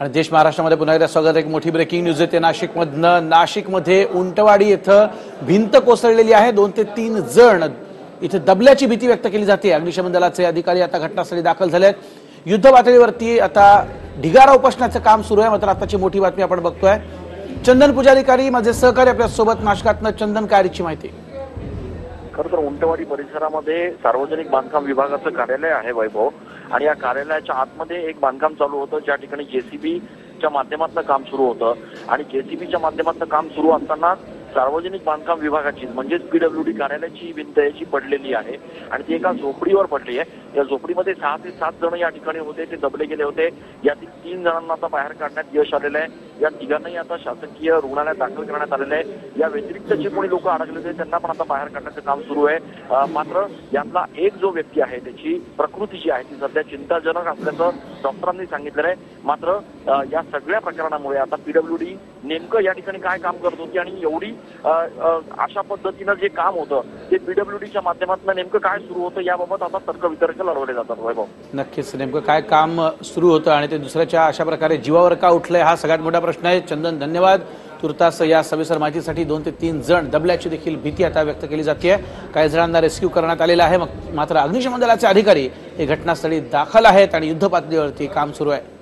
आणि देश महाराष्ट्रामध्ये पुन्हा एकदा स्वागत. एक मोठी ब्रेकिंग न्यूज येते नाशिकमधनं. नाशिकमध्ये उंटवाडी इथं भिंत कोसळलेली आहे. दोन ते तीन जण इथे दबल्याची भीती व्यक्त केली जाते. अग्निशमन दलाचे अधिकारी आता घटनास्थळी दाखल झाले आहेत युद्ध पातळीवरती आता ढिगारा उपसण्याचं काम सुरू आहे. मात्र आताची मोठी बातमी आपण बघतोय. चंदन पुजारीकारी माझे सहकारी आपल्यासोबत नाशकातनं चंदन कारीची माहिती. खरं तर उंटवाडी परिसरामध्ये सार्वजनिक बांधकाम विभागाचं कार्यालय आहे वैभव. आणि या कार्यालयाच्या आतमध्ये एक बांधकाम चालू होतं. ज्या ठिकाणी जेसीबीच्या माध्यमातून काम सुरू होतं. आणि जेसीबीच्या माध्यमातून काम सुरू असताना सार्वजनिक बांधकाम विभागाची म्हणजेच पीडब्ल्यूडी कार्यालयाची भिंत याची पडलेली आहे आणि ती एका झोपडीवर पडली आहे. या झोपडीमध्ये सहा ते सात जण या ठिकाणी होते ते दबले गेले होते. यातील तीन जणांना आता बाहेर काढण्यात यश आलेलं आहे. या तिघांनाही आता शासकीय रुग्णालयात दाखल करण्यात आलेलं आहे. या व्यतिरिक्त जे कोणी लोक अडकले होते त्यांना पण आता बाहेर काढण्याचं काम सुरू आहे. मात्र यातला एक जो व्यक्ती आहे त्याची प्रकृती जी आहे ती सध्या चिंताजनक असल्याचं डॉक्टरांनी सांगितलेलं आहे. मात्र या सगळ्या प्रकरणामुळे आता पीडब्ल्यूडी नेमकं या ठिकाणी काय काम करत होती आणि एवढी अशा पद्धतीनं जे काम होतं ते पीडब्ल्यूडीच्या माध्यमातून नेमकं काय सुरू होतं याबाबत आता तर्कवितर्क लढवले जातात वैभव. नक्कीच नेमकं काय काम सुरू होतं आणि ते दुसऱ्याच्या अशा प्रकारे जीवावर का उठलंय हा सगळ्यात मोठा प्रश्न आहे. चंदन धन्यवाद. तुर्तास या सविस्तर माहितीसाठी दोन ते तीन जण दबल्याची देखील भीती आता व्यक्त केली जाते. काही जणांना रेस्क्यू करण्यात आलेला आहे मग मात्र अग्निशमन दलाचे अधिकारी हे घटनास्थळी दाखल आहेत आणि युद्ध पातळीवरती काम सुरू आहे.